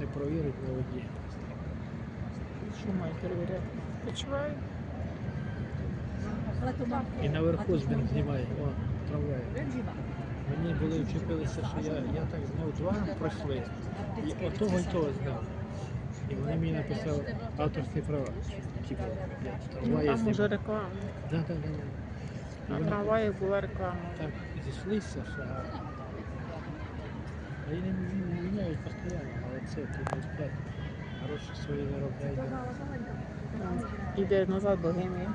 не провірить на воді. Що мають перевіряти? Почуваю. І наверху з ним знімає. О, трамвай. Мені були вчепилися, що я, я так зняв два пройшли. І отого і того зняв. І вони мені написали авторські права. Типу, я Ну, там знімав. уже реклама. Да, да, да. І На вони трамваї була реклама. так зійшлися, що а я не міняють постійно, але це тут п'ять. Гроші свої заробляють. Іде назад богемія.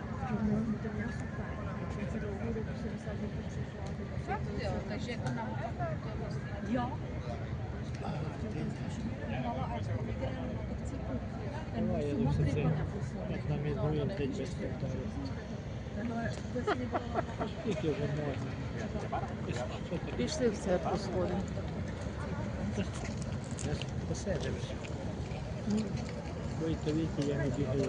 Давай, я думаю, це як на мізнові 5 без коментарів. Скільки вже можна? Пішли в церкву сходимо. Я ж посидимось. То віки я не бігаю.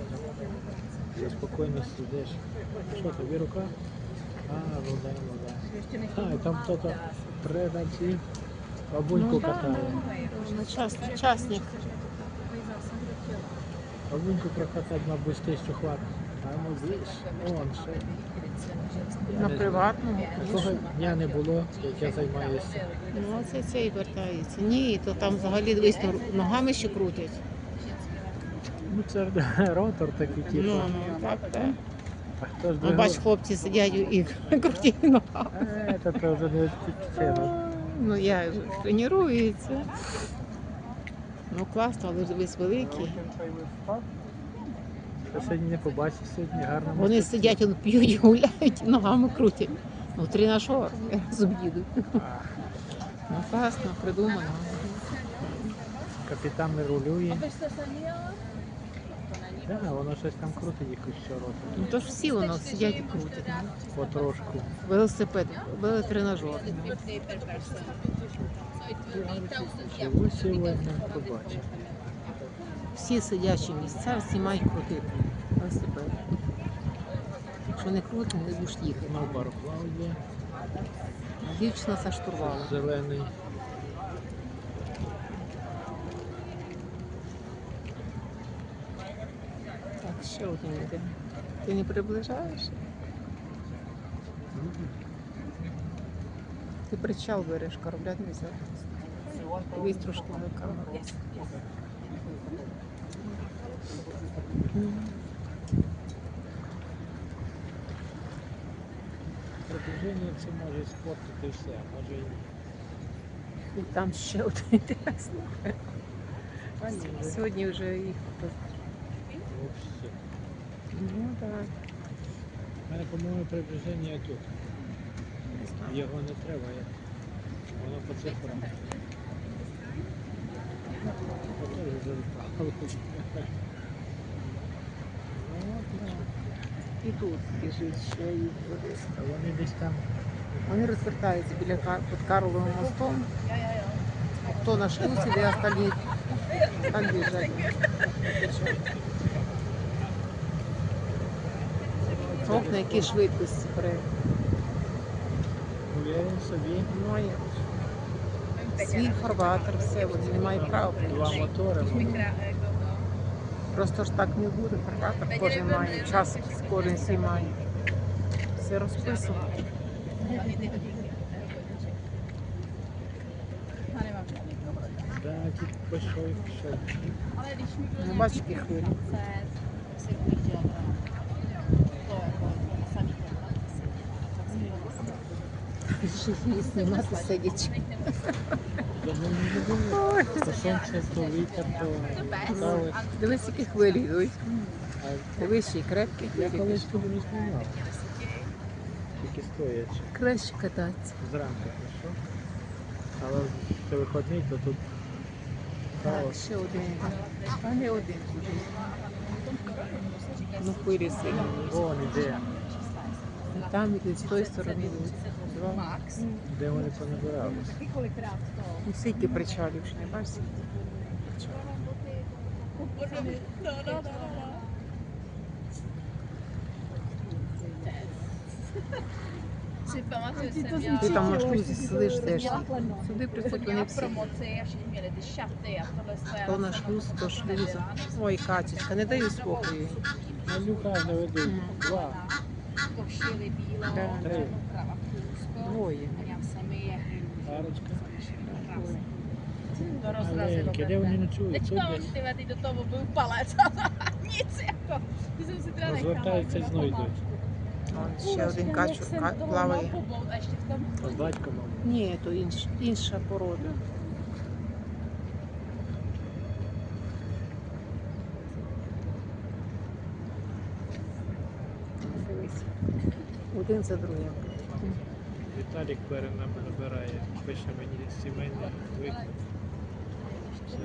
Ти спокійно сидиш. Що тобі рука? А, ну да, ну да. А, і там хто-то преданці бабуньку Ну, катає. да. На час, часник. Бабуньку прокатати, мабуть, тисячу хватить. На приватному. Дня не було, як я займаюся. Ну, це цей вертається. Ні, то там взагалі дивись, ногами ще крутять. Ну це ротор такий, типу. Ну, ну, так, так. А хто ж Ну, бач, хлопці сидять і крутять ногами. Е, Це то вже не це. Ну, я ж тренується. Ну, класно, але дивись великі. Що сьогодні не побачив, сьогодні гарно. Вони сидять, он п'ють, гуляють, і ногами крутять. Ну, тренажер, я разом. Ну, класно, придумано. Капітан не рулює. Да, воно щось там крутить якусь що робить. Ну, то ж всі воно сидять і крутять. ну. Потрошку. Велосипед, велотренажер. Чого сьогодні побачив? Всі сидячі місця, всі мають крутити велосипед. Якщо не крутить, не будеш їхати. На барклав є, Дівчина за штурвалом. зелений. Так, ще один йде. Ти не приближаєш? Ти причал береш, кораблят не взяв. Трошки на камеру. Продовження це може спортити все, а може і ні. І там ще один. А Сьогодні вже їх. вообще. Ну так. У мене, по-моєму, приближення тут. Його не треба, воно по цифрам. І тут біжить ще їх туди. Вони десь там. Вони розвертаються біля під Карловим мостом. Хто на шлюзі, де остальні так біжать. Ох, на якій швидкості при Уверен собі. Ну, а ж. Свій фарватер, все, вони не мають права Два. Просто ж так не буде. Фарватер кожен має, час кожен свій має. Все розписано. Бачиш, які хвилі. Живі знімати сидячи. Ой, То сонце, то вітер, то кави. Дивись, які хвилі йдуть. Дивись, ще й крепкі Я колись тут не знімав. Тільки стоячи. Краще кататися. Зранку прийшов. Але що виходний, то тут Так, ще один. А не один. Ну, хвилі сильні. Вон іде. Там з тої сторони йдуть. Два. Де вони понабирались. Ну, скільки причалів ще не pamatuju. Ти там шлюзі сидиш теж. Сюди měla вони всі. То на шлюз, то шлюза. Ой, Катечка, не даю спокою. Малюка не ведуть. Два. Три. kravatu, Двоє. měla jsem je Парочка. to rozrazilo. Маленькі, де вони ночують? Teďka Тут on десь. ty vole, teď do toho byl palec a nic jako. Ty jsem si teda nechala. Розвертаються і знайдуть. Вон ще один качур плаває. З батьком. мабуть. Ні, то інш, інша порода. Один за другим. Віталік перенабирає. Пише мені сімейний виклик. Це.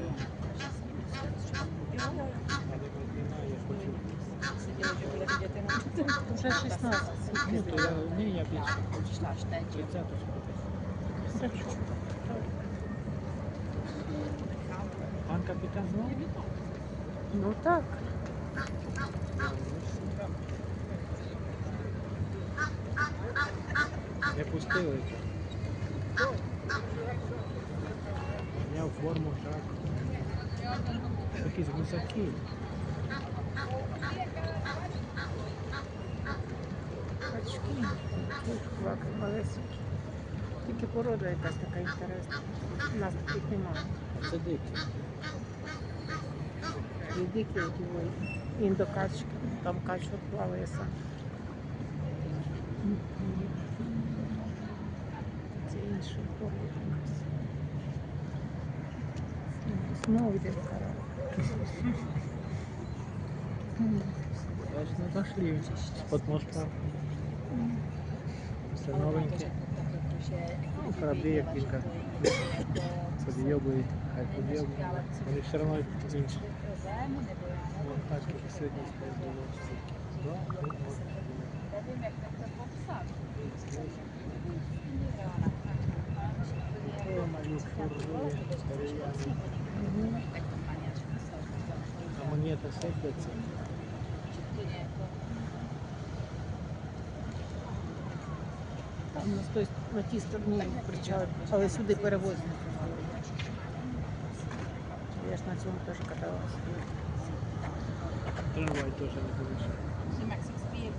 Але не я хочу. Вже 16. Ну, то я, ні, я більше. přišla až teď. 30 Пан капітан знову? Ну так. Не пустили. Зняв форму, так. Якісь гусаки. Качки. Тут кваки малесенькі. Тільки порода якась така інтересна. У нас таких немає. А це дикі. І дикі одівої. Індокачки. Там качур плаває сам. Це інша порода якась. Знову йде кара. Бачите, не дошли. Подмошка. Все новеньке. Ну, Кораблі, як він каже. Подйобують, хай подйобують. Вони все одно інші. Вон так, як сьогодні було. Два, три, Nevím, jak to popsat. Ой, малюк, фуржує, старіяний. Tak to má nějak smysl. А монета сипляться. Úplně jako Там на, той, на тій стороні причали, але сюди перевозять. Я ж на цьому теж каталася. Трамвай теж не вийшов. že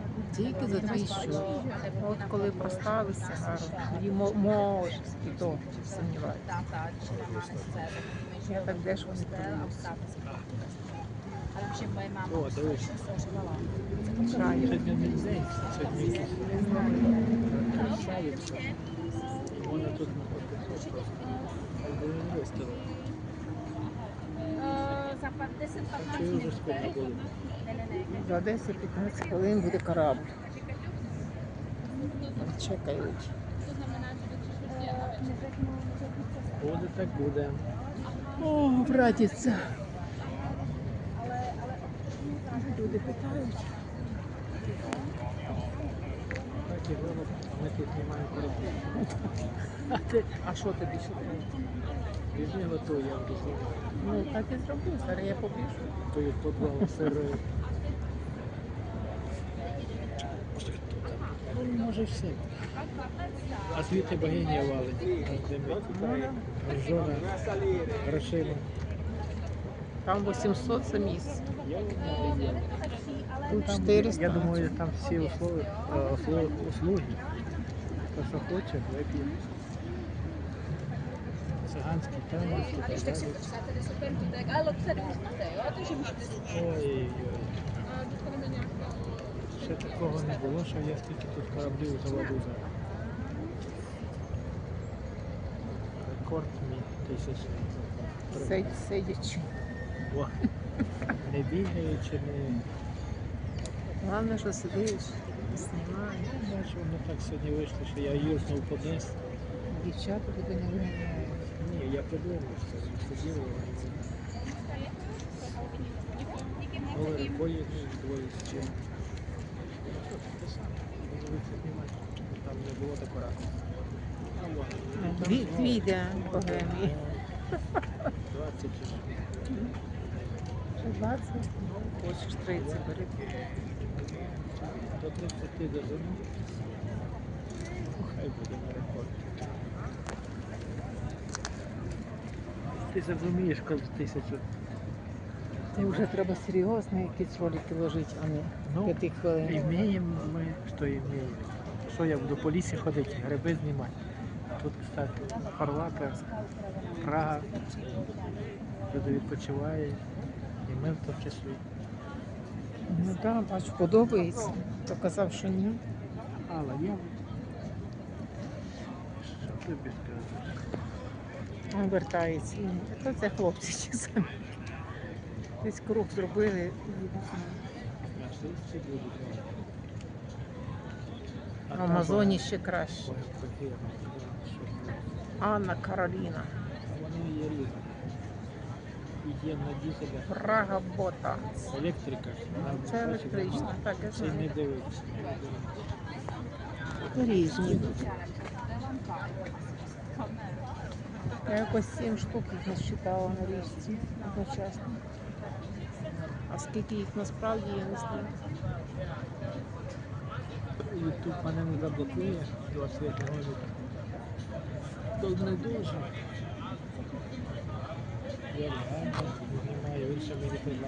Тільки за тисячу. От коли поставиться гарно, може і то сумніваюся. Táta, když je má SC, tak víme, že Já tak jdeš postel a vnitrz. ptáte se Ale že moje máma О, дивись. se řvala. Чаю. Сьогодні не. Вона тут знаходиться просто. Хай би не виставила. Za 10-15 А чи вже minut. скільки буде? Ne, ne, ne. За 10-15 хвилин буде корабль. Чекають. Буде так буде. О, братіця. Люди питають. Тут не маємо кораблів. А ти, а що тобі треба? Візьми готуй, я буду знімати. Ну, так і зроблю. Зараз я побіжу. То є подвал сири. Ну, може все. А звідти де ми Жона, грошима. Там 800 за місце. Там, 400. Я думаю, там всі услуги, е, услуги, услуги. Хто що хоче, вип'є. Циганський танець і A když так tak si далі. počkáte 10 minutek, ale lobce máte, jo? Takže můžete si Ой-ой. Ще такого не було, що я стільки тут кораблів заводу зараз. Рекорд мій тисячний. Сидячи. Не бігаючи, не... Головне, що сидиш, знімаєш. Бачу, воно так сьогодні вийшло, що я юркнув по десь. Дівчата тебе не виганяють. я подумав, що сиділи долари поїдні, двоє з чим. Там не було такого вон. Дві, дві йде богемії. 20 чи що. 20. Хочеш 30 бери. До 30 дожину. Хай буде на рекорд. Ти зрозумієш, коли тисячу. Це вже треба серйозно якісь ролики ложити, а не Ну, п'яти хвилин. І вміємо ми, що і вміємо. Що я буду по лісі ходити, гриби знімати. Тут, кстати, Фарватер, Прага, люди відпочивають, і ми в тому числі. Ну так, бачу, подобається. То казав, що ні. Але я що тобі скажу? Він вертається. Та це хлопці самі. Десь круг зробили і. В Амазоні ще краще. Анна Кароліна. Вони є різні. І є на дізелях Прага бота. електрика. Це електрична, так я Це не дивиться. Різні. Я якось сім штук їх насчитала на річці одночасно. А скільки їх насправді я не знаю. Ютуб мене не заблокує 20 років. Тут не дуже.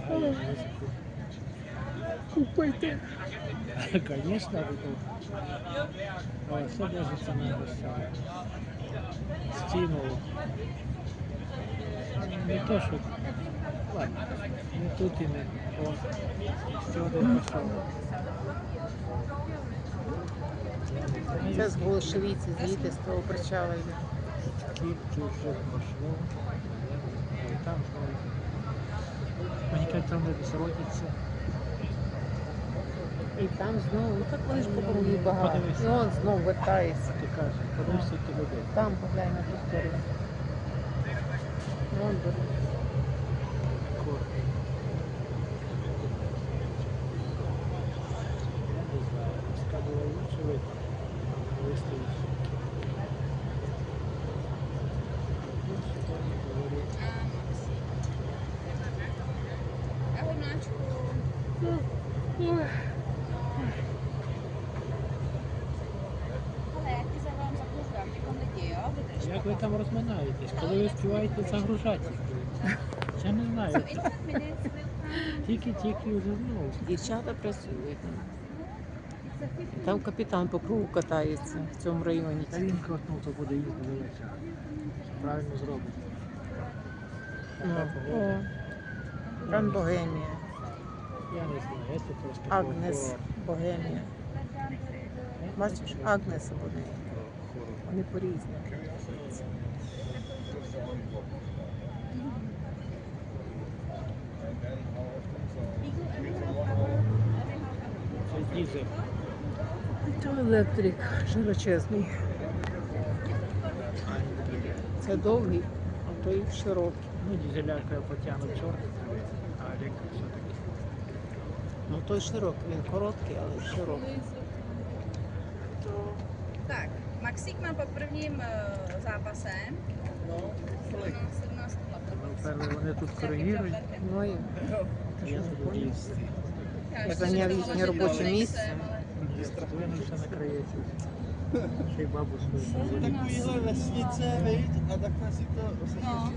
Музику. Купити. Звісно, Але це даже це не. Стимул. Не то, що. Ладно, не тут і не. О, сьогодні пішов. Це з Голошевиці, звідти з того причала йде. Вже пройшло, і там. Мені кажуть, там не досродиться. І там знову, ну так вони ж по кругу багато. І он знову вертається. Ти кажеш, подивись, які люди. Там поглянь на ту сторону. Вон бере. Як ви там розминаєтесь? Коли ви співаєте загружати? Я не знаю. So in 10 minutes we'll come. Тільки-тільки вже знову. Дівчата працюють. Там капітан по кругу катається в цьому районі. Та він крутнув, то буде їздити вечора. Правильно зробить. Ну, там Богемія. Я не знаю, я тут трошки Агнес. Богемія. Бачиш, Агнес вони. Вони по-різному. Це електрик широчезний. Це довгий, а той широкий. Ну, дізеляка потягнуть чорт, а електрик все-таки. Ну той широкий, він короткий, але широкий. Tak, Maxík má po prvním eh, zápase. No, 17 Напевно, вони тут коригують. Ну і Я тут їсти. Я зайняв їхнє робоче місце. Здвинувся на краєці. Ще й бабу свою. Takovýhle vesnice, viď? A takhle si to, No.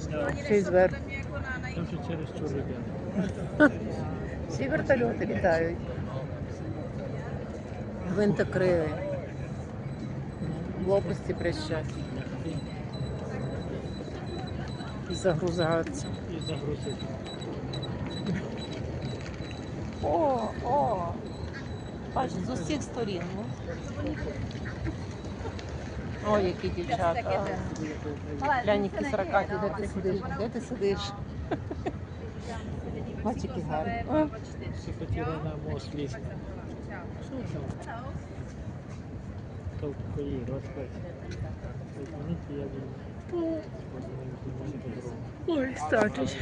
Ще na nej... Через ребята. Всі вертольоти літають. Гвинтокрили. Лопасті прищать і загрузаються. І загрузити. О, о! Бач, з усіх сторін. Ну. Ой, які дівчата. Глянь, які сорокаті, де ти сидиш? Де ти сидиш? Бачики гарні. Всі хотіли на мост лізти. Толкої, розпець. Ой, статись.